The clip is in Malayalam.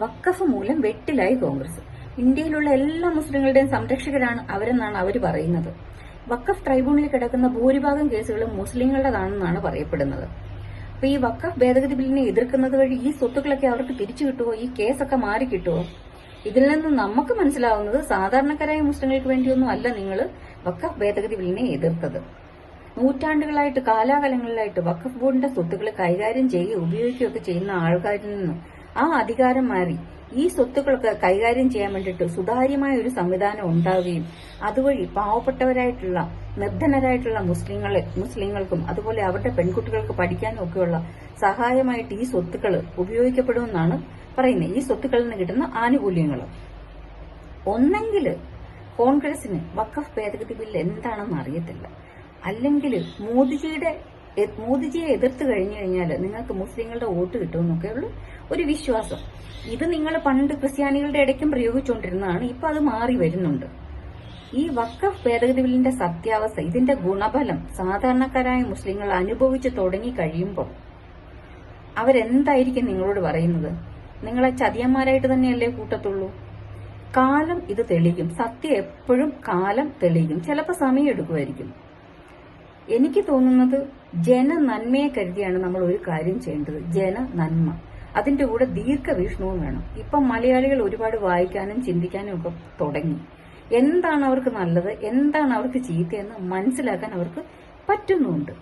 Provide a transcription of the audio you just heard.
വക്കഫ് മൂലം വെട്ടിലായി കോൺഗ്രസ്. ഇന്ത്യയിലുള്ള എല്ലാ മുസ്ലിങ്ങളുടെയും സംരക്ഷകരാണ് അവരെന്നാണ് അവർ പറയുന്നത്. വക്കഫ് ട്രൈബ്യൂണലിൽ കിടക്കുന്ന ഭൂരിഭാഗം കേസുകളും മുസ്ലിങ്ങളുടേതാണെന്നാണ് പറയപ്പെടുന്നത്. അപ്പൊ ഈ വക്കഫ് ഭേദഗതി ബില്ലിനെ എതിർക്കുന്നത് വഴി ഈ സ്വത്തുക്കളൊക്കെ അവർക്ക് തിരിച്ചു കിട്ടുമോ ഈ കേസൊക്കെ മാറി കിട്ടുമോ ഇതിൽ നിന്ന് നമുക്ക് മനസ്സിലാവുന്നത് സാധാരണക്കാരായ മുസ്ലിങ്ങൾക്ക് വേണ്ടിയൊന്നും അല്ല നിങ്ങൾ വക്കഫ് ഭേദഗതി ബില്ലിനെ എതിർത്തത്. നൂറ്റാണ്ടുകളായിട്ട് കാലാകാലങ്ങളിലായിട്ട് വഖഫ് ബോർഡിന്റെ സ്വത്തുക്കൾ കൈകാര്യം ചെയ്യുകയും ഉപയോഗിക്കുകയൊക്കെ ചെയ്യുന്ന ആൾക്കാരിൽ നിന്ന് ആ അധികാരം മാറി. ഈ സ്വത്തുക്കളൊക്കെ കൈകാര്യം ചെയ്യാൻ വേണ്ടിയിട്ട് സുതാര്യമായ ഒരു സംവിധാനം ഉണ്ടാവുകയും അതുവഴി പാവപ്പെട്ടവരായിട്ടുള്ള നിർധനരായിട്ടുള്ള മുസ്ലിങ്ങളെ മുസ്ലിങ്ങൾക്കും അതുപോലെ അവരുടെ പെൺകുട്ടികൾക്ക് പഠിക്കാനും ഒക്കെയുള്ള സഹായമായിട്ട് ഈ സ്വത്തുക്കൾ ഉപയോഗിക്കപ്പെടുമെന്നാണ് പറയുന്നത്. ഈ സ്വത്തുക്കളിൽ നിന്ന് കിട്ടുന്ന ആനുകൂല്യങ്ങൾ ഒന്നെങ്കിൽ കോൺഗ്രസിന് വഖഫ് ഭേദഗതി ബില്ല് എന്താണെന്ന് അറിയത്തില്ല. അല്ലെങ്കിൽ മോദിജിയുടെ മോദിജിയെ എതിർത്ത് കഴിഞ്ഞു കഴിഞ്ഞാൽ നിങ്ങൾക്ക് മുസ്ലിങ്ങളുടെ വോട്ട് കിട്ടുമെന്നൊക്കെയുള്ള ഒരു വിശ്വാസം. ഇത് നിങ്ങൾ പണ്ട് ക്രിസ്ത്യാനികളുടെ ഇടയ്ക്കും പ്രയോഗിച്ചുകൊണ്ടിരുന്നതാണ് ഇപ്പൊ അത് മാറി വരുന്നുണ്ട്. ഈ വക്കഫ് ഭേദഗതി ബില്ലിന്റെ സത്യാവസ്ഥ ഇതിന്റെ ഗുണഫലം സാധാരണക്കാരായ മുസ്ലിങ്ങൾ അനുഭവിച്ചു തുടങ്ങി കഴിയുമ്പോൾ അവരെന്തായിരിക്കും നിങ്ങളോട് പറയുന്നത്? നിങ്ങളെ ചതിയന്മാരായിട്ട് തന്നെയല്ലേ കൂട്ടത്തുള്ളൂ? കാലം ഇത് തെളിയിക്കും. സത്യം എപ്പോഴും കാലം തെളിയിക്കും. ചിലപ്പോൾ സമയം എടുക്കുമായിരിക്കും. എനിക്ക് തോന്നുന്നത് ജന നന്മയെ കരുതിയാണ് നമ്മൾ ഒരു കാര്യം ചെയ്യേണ്ടത്. ജന നന്മ അതിന്റെ കൂടെ ദീർഘവീക്ഷണവും വേണം. ഇപ്പം മലയാളികൾ ഒരുപാട് വായിക്കാനും ചിന്തിക്കാനും ഒക്കെ തുടങ്ങി. എന്താണ് അവർക്ക് നല്ലത്? എന്താണ് അവർക്ക് ചീത്തയെന്ന് മനസ്സിലാക്കാൻ അവർക്ക് പറ്റുന്നുണ്ട്